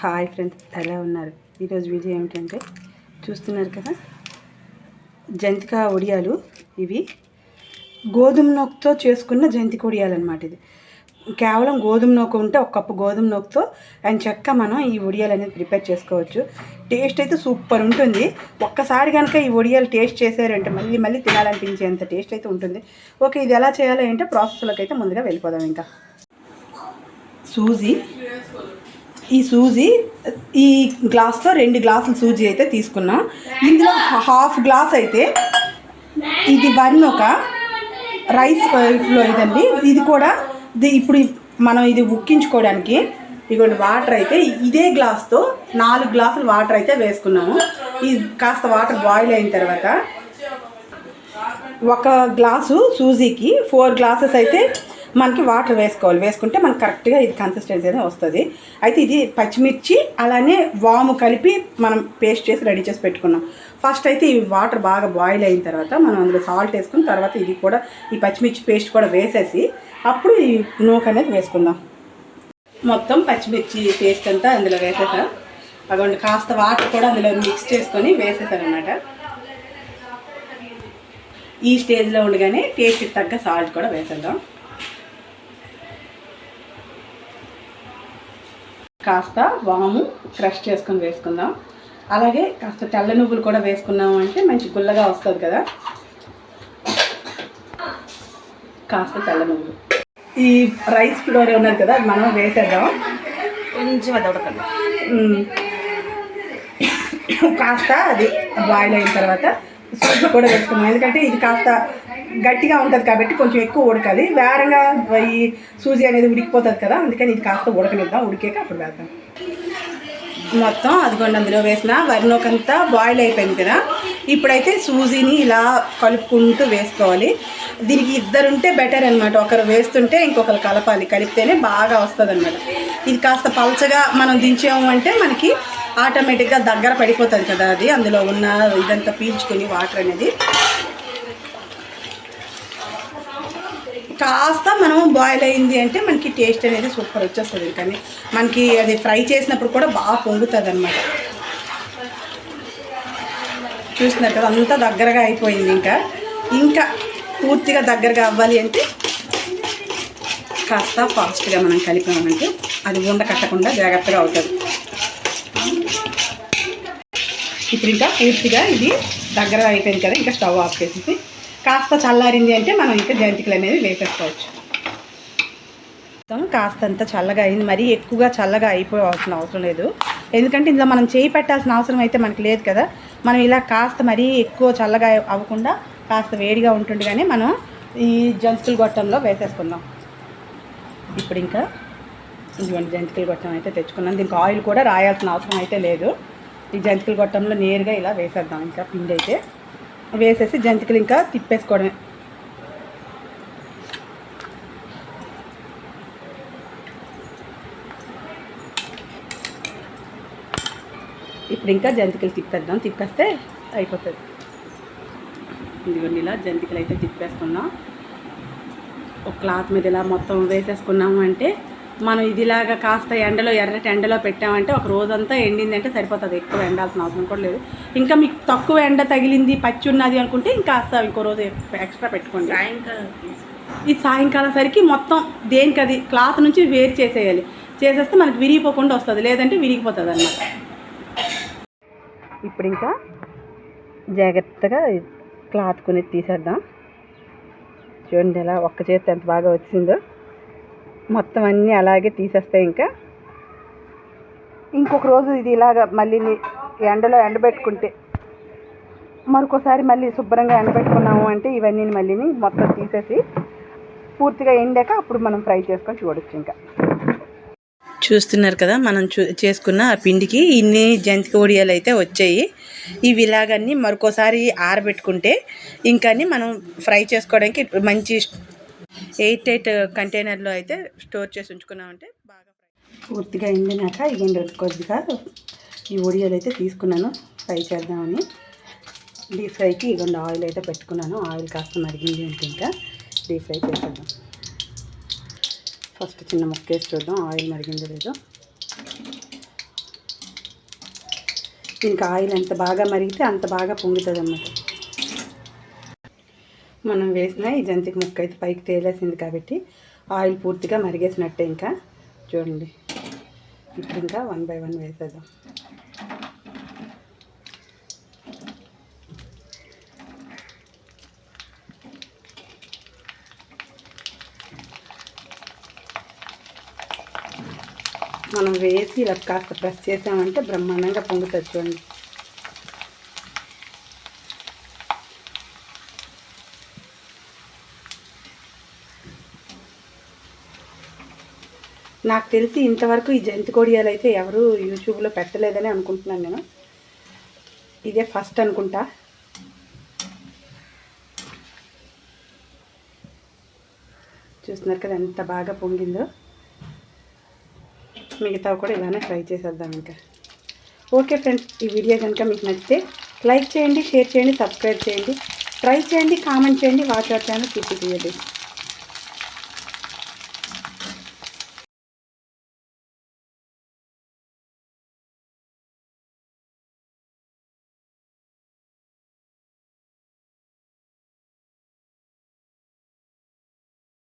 Hi friends ఎలా ఉన్నారు? ఈరోజు వీడియో ఏమిటంటే చూస్తున్నారు కదా? జంతిక ఒడియాలు ఇవి గోధుమ నొక్కుతో చేసుకున్న జంతిక ఒడియాలు అనమాట ఇది. కేవలం గోధుమ నూక ఉంటే ఒక కప్పు గోధుమ నూకతో అండ్ చెక్క మనం ఈ ఒడియాలు అనేది ప్రిపేర్ చేసుకోవచ్చు. టేస్ట్ అయితే సూపర్ ఉంటుంది. ఒక్కసారి కనుక ఈ ఒడియాలు టేస్ట్ చేశారంటే మళ్ళీ మళ్ళీ తినాలనిపించేంత టేస్ట్ అయితే ఉంటుంది. ఓకే ఇది ఎలా చేయాలి అంటే ప్రాసెస్లోకి అయితే ముందుగా వెళ్ళిపోదాం ఇంకా. సూజీ ఈ సూజీ ఈ గ్లాస్తో రెండు గ్లాసులు సూజీ అయితే తీసుకున్నాం. ఇందులో హాఫ్ గ్లాస్ అయితే ఇది వన్ ఒక రైస్లో ఇదండి. ఇది కూడా ఇది ఇప్పుడు మనం ఇది ఉక్కించుకోవడానికి ఇదిగోండి వాటర్ అయితే ఇదే గ్లాస్తో నాలుగు గ్లాసులు వాటర్ అయితే వేసుకున్నాము. ఈ కాస్త వాటర్ బాయిల్ అయిన తర్వాత ఒక గ్లాసు సూజీకి ఫోర్ గ్లాసెస్ అయితే మనకి వాటర్ వేసుకోవాలి. వేసుకుంటే మనకి కరెక్ట్గా ఇది కన్సిస్టెన్సీ అనేది వస్తుంది. అయితే ఇది పచ్చిమిర్చి అలానే వాము కలిపి మనం పేస్ట్ చేసి రెడీ చేసి పెట్టుకున్నాం. ఫస్ట్ అయితే ఈ వాటర్ బాగా బాయిల్ అయిన తర్వాత మనం అందులో సాల్ట్ వేసుకుని తర్వాత ఇది కూడా ఈ పచ్చిమిర్చి పేస్ట్ కూడా వేసేసి అప్పుడు ఈ నూక అనేది వేసుకుందాం. మొత్తం పచ్చిమిర్చి పేస్ట్ అంతా అందులో వేసేసా. అదొండి కాస్త వాటర్ కూడా అందులో మిక్స్ చేసుకొని వేసేసారనమాట ఈ స్టేజ్లో ఉండగానే టేస్ట్కి తగ్గ సాల్ట్ కూడా వేసేద్దాం. కాస్త వాము క్రష్ చేసుకొని వేసుకుందాం. అలాగే కాస్త తెల్ల నువ్వులు కూడా వేసుకున్నాము అంటే మంచి గుల్లగా వస్తుంది కదా. కాస్త తెల్ల నువ్వులు. ఈ రైస్ ఫ్లోర్ ఉన్నది కదా అది మనం వేసేద్దాం. కొంచెం అది ఉడకండి. కాస్త అది బాయిల్ అయిన తర్వాత సూప్ కూడా వేసుకున్నాం ఎందుకంటే ఇది కాస్త గట్టిగా ఉంటుంది కాబట్టి కొంచెం ఎక్కువ ఉడకాలి. వేరంగా ఈ సూజీ అనేది ఉడికిపోతుంది కదా అందుకని ఇది కాస్త ఉడకనిద్దాం. ఉడికాక అప్పుడు వేద్దాం. మొత్తం అదిగోండి అందులో వేసిన వరిలోకంతా బాయిల్ అయిపోయింది కదా. ఇప్పుడైతే సూజీని ఇలా కలుపుకుంటూ వేసుకోవాలి. దీనికి ఇద్దరుంటే బెటర్ అనమాట ఒకరు వేస్తుంటే ఇంకొకరు కలపాలి. కలిపితేనే బాగా వస్తుంది అనమాట ఇది కాస్త పలచగా మనం దించాము అంటే మనకి ఆటోమేటిక్గా దగ్గర పడిపోతుంది కదా అది. అందులో ఉన్న ఇదంతా పీల్చుకుని వాటర్ అనేది. కాస్త మనం బాయిల్ అయింది అంటే మనకి టేస్ట్ అనేది సూపర్ వచ్చేస్తుంది. కానీ మనకి అది ఫ్రై చేసినప్పుడు కూడా బాగా పొంగుతుంది అనమాట చూసినట్టు కదా అంతా దగ్గరగా అయిపోయింది ఇంకా. ఇంకా పూర్తిగా దగ్గరగా అవ్వాలి అంటే కాస్త ఫాస్ట్గా మనం కలిపామంటే అది ఉండ కట్టకుండా జాగ్రత్తగా అవుతుంది. ఇప్పుడు ఇంకా పూర్తిగా ఇది దగ్గర అయిపోయింది కదా ఇంకా స్టవ్ ఆఫ్ చేసేసి కాస్త చల్లారింది అంటే మనం ఇంకా జంతికలు అనేవి వేసేసుకోవచ్చు. మొత్తం కాస్తంత చల్లగా అయింది. మరీ ఎక్కువగా చల్లగా అయిపోవాల్సిన అవసరం లేదు. ఎందుకంటే ఇందులో మనం చేయి పెట్టాల్సిన అవసరం అయితే మనకి లేదు కదా. మనం ఇలా కాస్త మరీ ఎక్కువ చల్లగా అవ్వకుండా కాస్త వేడిగా ఉంటుండగానే మనం ఈ జంతికల గొట్టంలో వేసేసుకుందాం. ఇప్పుడు ఇంకా ఇటువంటి జంతికల గొట్టం అయితే తెచ్చుకున్నాం. దీనికి ఆయిల్ కూడా రాయాల్సిన అవసరం అయితే లేదు. ఈ జంతికల గొట్టంలో నేరుగా ఇలా వేసేద్దాం. ఇంకా పిండి అయితే వేసేసి జంతికలు ఇంకా తిప్పేసుకోవడమే. ఇప్పుడు ఇంకా జంతికలు తిప్పేద్దాం. తిప్పేస్తే అయిపోతుంది. ఇదిగోండి ఇలా జంతికలు అయితే తిప్పేసుకున్నాం. ఒక క్లాత్ మీద ఇలా మొత్తం వేసేసుకున్నాము అంటే మనం ఇదిలాగా కాస్త ఎండలో ఎర్రటి ఎండలో పెట్టామంటే ఒక రోజంతా ఎండిందంటే సరిపోతుంది. ఎక్కువ ఎండాల్సిన అవసరం కూడా లేదు. ఇంకా మీకు తక్కువ ఎండ తగిలింది పచ్చి ఉన్నది అనుకుంటే ఇంకాస్త ఇంకో రోజు ఎక్స్ట్రా పెట్టుకోండి. సాయంకాలం ఈ సాయంకాలం సరికి మొత్తం దేనికి అది క్లాత్ నుంచి వేరు చేసేయాలి. చేసేస్తే మనకి విరిగిపోకుండా వస్తుంది. లేదంటే విరిగిపోతుంది అన్నమాట ఇప్పుడు ఇంకా జాగ్రత్తగా క్లాత్ కొని తీసేద్దాం. చూడండి ఎలా ఒక్క చేతి ఎంత బాగా వచ్చిందో. మొత్తం అన్నీ అలాగే తీసేస్తాయి ఇంకా ఇంకొక రోజు ఇది ఇలాగ మళ్ళీ ఎండలో ఎండబెట్టుకుంటే మరొకసారి మళ్ళీ శుభ్రంగా ఎండబెట్టుకున్నాము అంటే ఇవన్నీ మళ్ళీ మొత్తం తీసేసి పూర్తిగా ఎండాక అప్పుడు మనం ఫ్రై చేసుకొని చూడొచ్చు ఇంకా. చూస్తున్నారు కదా మనం చూ చేసుకున్న ఆ పిండికి ఇన్ని జంతిక ఒడియాలు అయితే వచ్చాయి. ఇవి ఇలాగన్నీ మరొకసారి ఆరబెట్టుకుంటే ఇంకా మనం ఫ్రై చేసుకోవడానికి మంచి ఎయిట్ ఎయిట్ కంటైనర్లో అయితే స్టోర్ చేసి ఉంచుకున్నామంటే బాగా పూర్తిగా ఎండినాక ఇగండి కొద్దిగా ఈ ఒడియాలు అయితే తీసుకున్నాను. ఫ్రై చేద్దామని. డీప్ ఫ్రైకి ఇగండి ఆయిల్ అయితే పెట్టుకున్నాను. ఆయిల్ కాస్త మరిగింది అంటే ఇంకా డీప్ ఫ్రై చేసేద్దాం. ఫస్ట్ చిన్న ముక్క వేసి చూద్దాం. ఆయిల్ మరిగిందో లేదో. ఇంకా ఆయిల్ ఎంత బాగా మరిగితే అంత బాగా పొంగుతుంది అన్నమాట మనం వేసిన ఈ జంతికి ముక్క అయితే పైకి తేలేసింది కాబట్టి ఆయిల్ పూర్తిగా మరిగేసినట్టే ఇంకా. చూడండి. ఇప్పుడు ఇంకా వన్ బై వన్ వేసేద్దాం. మనం వేసి ఇలా కాస్త ప్రెస్ చేసామంటే బ్రహ్మాండంగా పొంగుతుంది చూడండి. నాకు తెలిసి ఇంతవరకు ఈ జంతి కొడియాలు అయితే ఎవరు యూట్యూబ్లో పెట్టలేదని అనుకుంటున్నాను నేను. ఇదే ఫస్ట్ అనుకుంటా. చూస్తున్నారు కదా ఎంత బాగా పొంగిందో. మిగతా కూడా ఇలానే ఫ్రై చేసేద్దాం ఇంకా. ఓకే ఫ్రెండ్స్ ఈ వీడియో కనుక మీకు నచ్చితే లైక్ చేయండి షేర్ చేయండి సబ్స్క్రైబ్ చేయండి ట్రై చేయండి కామెంట్ చేయండి వాచ్ అవర్ ఛానల్ కీప్